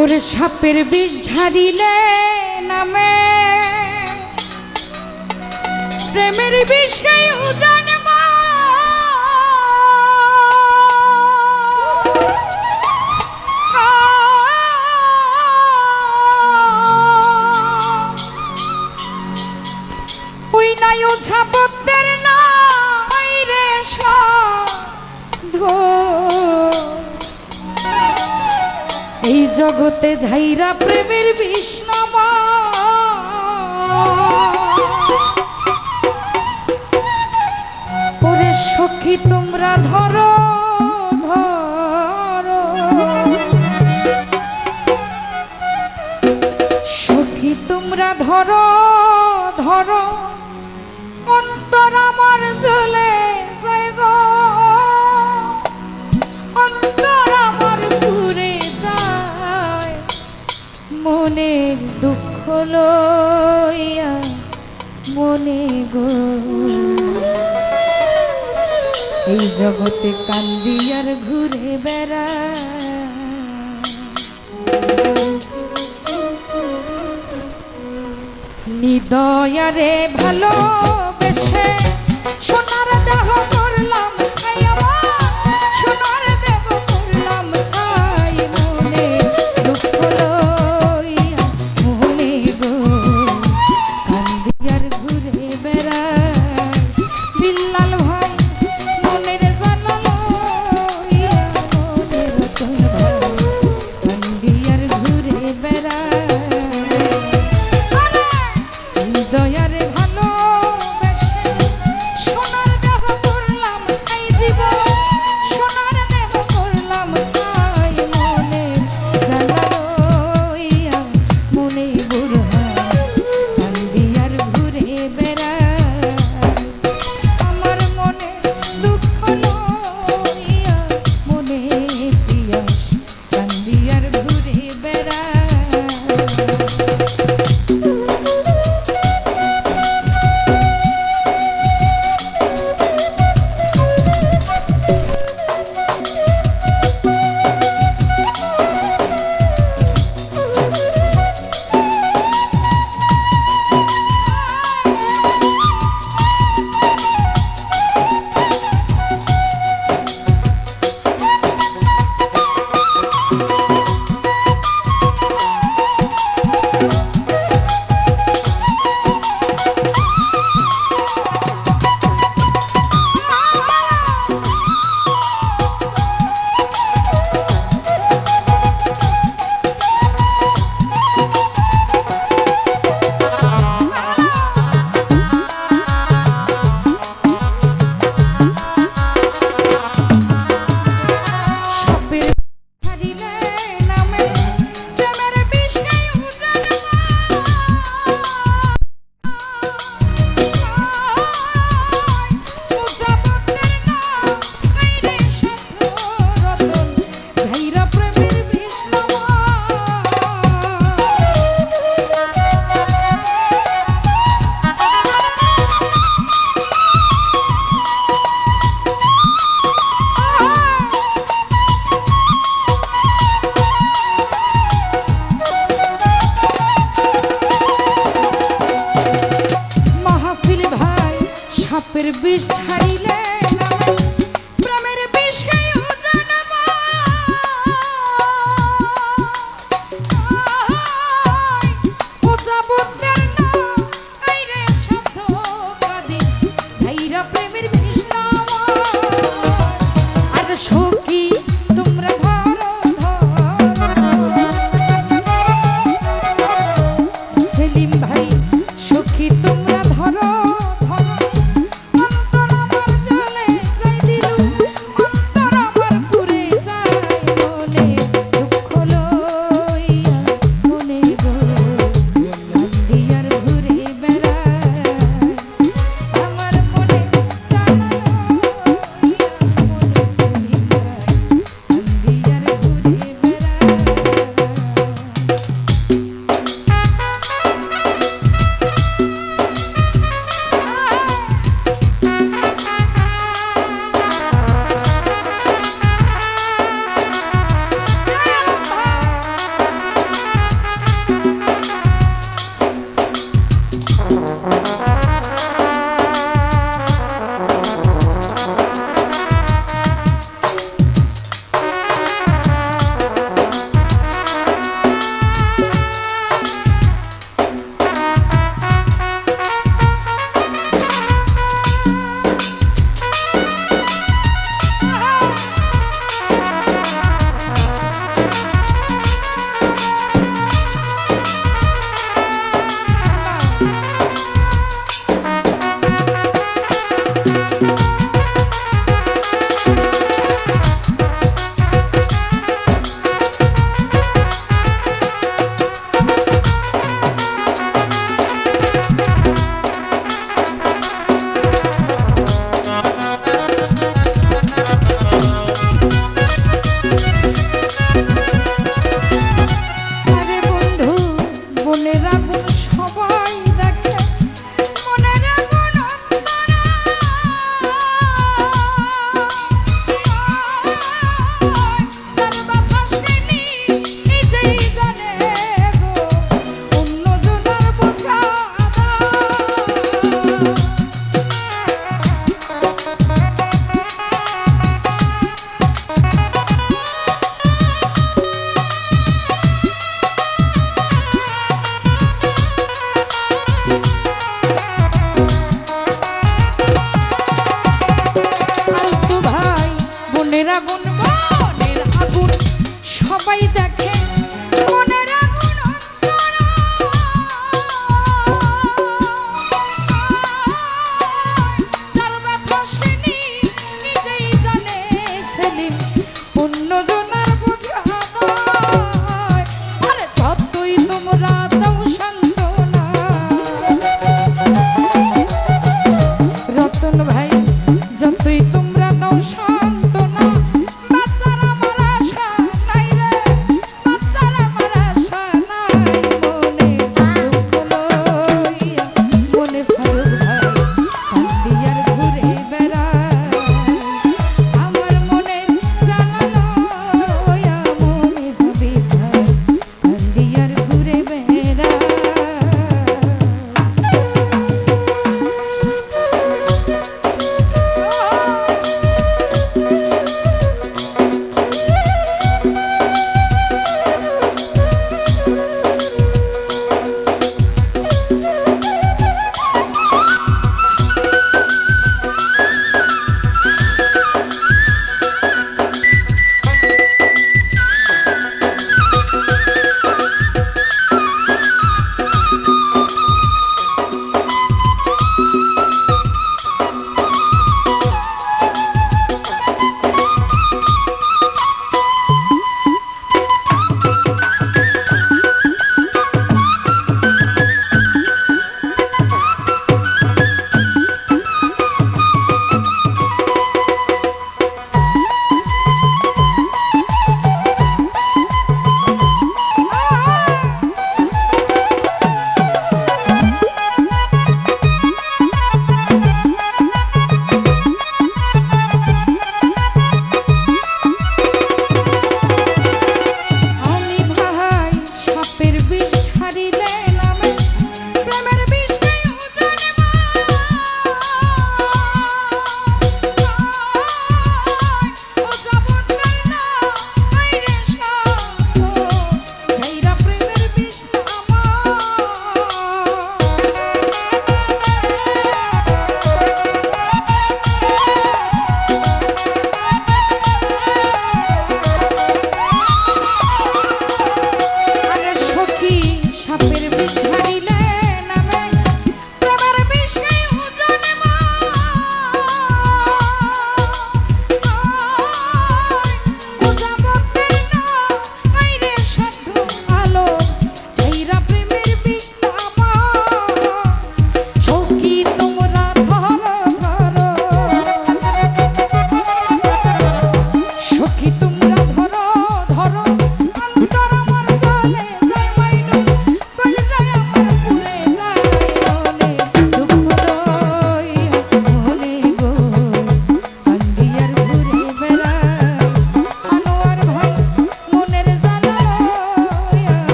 ওরে সাপের বিষ ঝাড়িলে নামে। প্রেমের বিষয় জানবা এই জগতে ঝাইরা প্রেমের বিষ্ণবা। ওরে সখী, তোমরা ধরো ধরো। সখী, তোমরা ধরো ধরো। অন্তর আমার চলে লইয়া মনে গো। এই জগতে কান্দি আর ঘুরে বেড়া। নিদয়ারে সোনার দেহ bist halt